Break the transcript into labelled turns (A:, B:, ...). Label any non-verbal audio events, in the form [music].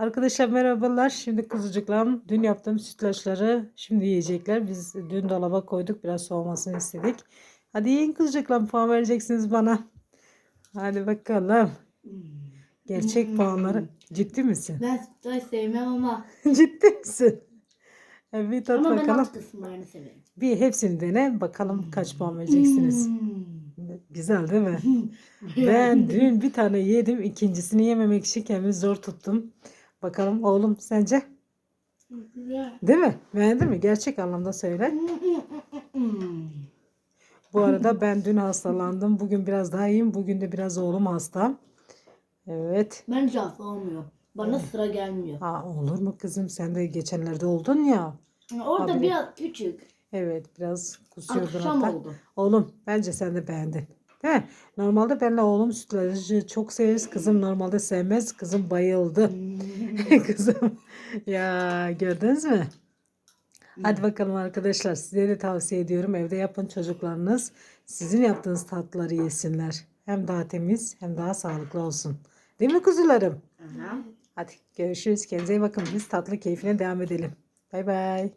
A: Arkadaşlar merhabalar. Şimdi kuzucuklarım dün yaptığım sütlaçları şimdi yiyecekler. Biz dün dolaba koyduk. Biraz soğumasını istedik. Hadi yiyin kuzucuklarım. Puan vereceksiniz bana. Hadi bakalım. Gerçek puanları. Ciddi misin?
B: Ben sütlaç sevmem ama. [laughs]
A: Ciddi misin? Evet tat
B: ama ben
A: bakalım.
B: alt kısımlarını severim.
A: Bir hepsini dene. Bakalım kaç puan vereceksiniz.
B: Hmm.
A: Güzel değil mi? [laughs] Ben dün bir tane yedim. ikincisini yememek için kendimi zor tuttum. Bakalım oğlum sence?
B: Güzel.
A: Değil mi? Beğendin mi? Gerçek anlamda söyle. Bu arada ben dün hastalandım. Bugün biraz daha iyiyim. Bugün de biraz oğlum hasta. Evet.
B: Bence hasta olmuyor. Bana sıra gelmiyor.
A: Aa, olur mu kızım? Sen de geçenlerde oldun ya.
B: Orada
A: Abi.
B: biraz küçük.
A: Evet biraz kusuyordun
B: Akşam
A: hatta.
B: oldu.
A: Oğlum bence sen de beğendin. Değil mi? Normalde benle oğlum sütlacı çok severiz. Kızım normalde sevmez. Kızım bayıldı. [laughs] Kızım. Ya gördünüz mü? Hadi bakalım arkadaşlar. Size de tavsiye ediyorum. Evde yapın çocuklarınız. Sizin yaptığınız tatlıları yesinler. Hem daha temiz hem daha sağlıklı olsun. Değil mi kuzularım?
B: Aha.
A: Hadi görüşürüz. Kendinize iyi bakın. Biz tatlı keyfine devam edelim. Bay bay.